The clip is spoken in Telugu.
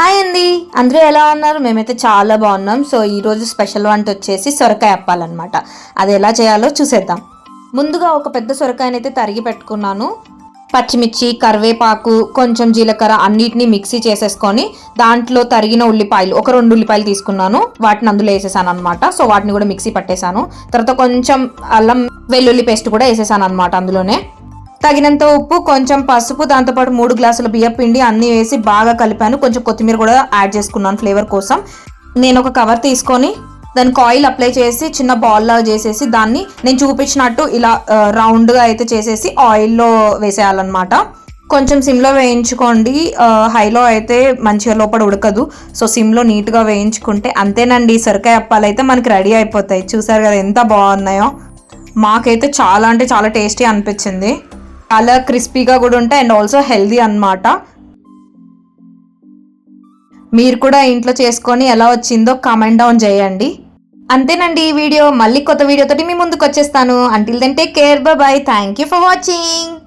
హాయ్ అండి. అందరూ ఎలా ఉన్నారు? మేమైతే చాలా బాగున్నాం. సో ఈరోజు స్పెషల్ వంట వచ్చేసి సొరకాయ అప్పాలన్నమాట. అది ఎలా చేయాలో చూసేద్దాం. ముందుగా ఒక పెద్ద సొరకాయనైతే అయితే తరిగి పెట్టుకున్నాను. పచ్చిమిర్చి కరివేపాకు కొంచెం జీలకర్ర అన్నిటిని మిక్సీ చేసేసుకొని దాంట్లో తరిగిన ఉల్లిపాయలు ఒక రెండు ఉల్లిపాయలు తీసుకున్నాను. వాటిని అందులో వేసేసాను అనమాట సో వాటిని కూడా మిక్సీ పట్టేశాను. తర్వాత కొంచెం అల్లం వెల్లుల్లి పేస్ట్ కూడా వేసేసాను అనమాట అందులోనే. తగినంత ఉప్పు కొంచెం పసుపు దాంతోపాటు మూడు గ్లాసుల బియ్యం పిండి అన్నీ వేసి బాగా కలిపాను. కొంచెం కొత్తిమీర కూడా యాడ్ చేసుకున్నాను ఫ్లేవర్ కోసం. నేను ఒక కవర్ తీసుకొని దానికి ఆయిల్ అప్లై చేసి చిన్న బాల్ లాగా చేసేసి దాన్ని నేను చూపించినట్టు ఇలా రౌండ్గా అయితే చేసేసి ఆయిల్లో వేసేయాలన్నమాట. కొంచెం సిమ్లో వేయించుకోండి. హైలో అయితే మంచిగా లోపల ఉడకదు. సో సిమ్లో నీట్గా వేయించుకుంటే అంతేనండి. సొరకాయ అప్పాలు అయితే మనకి రెడీ అయిపోతాయి. చూసారు కదా ఎంత బాగున్నాయో. మాకైతే చాలా అంటే చాలా టేస్టీ అనిపించింది. చాలా క్రిస్పీగా కూడా ఉంటాయి అండ్ ఆల్సో హెల్దీ అన్నమాట. మీరు కూడా ఇంట్లో చేసుకొని ఎలా వచ్చిందో కామెంట్ డౌన్ చేయండి. అంతేనండి ఈ వీడియో. మళ్ళీ కొత్త వీడియోతోటి మీ ముందుకు వచ్చేస్తాను. Until then take care bye thank you for watching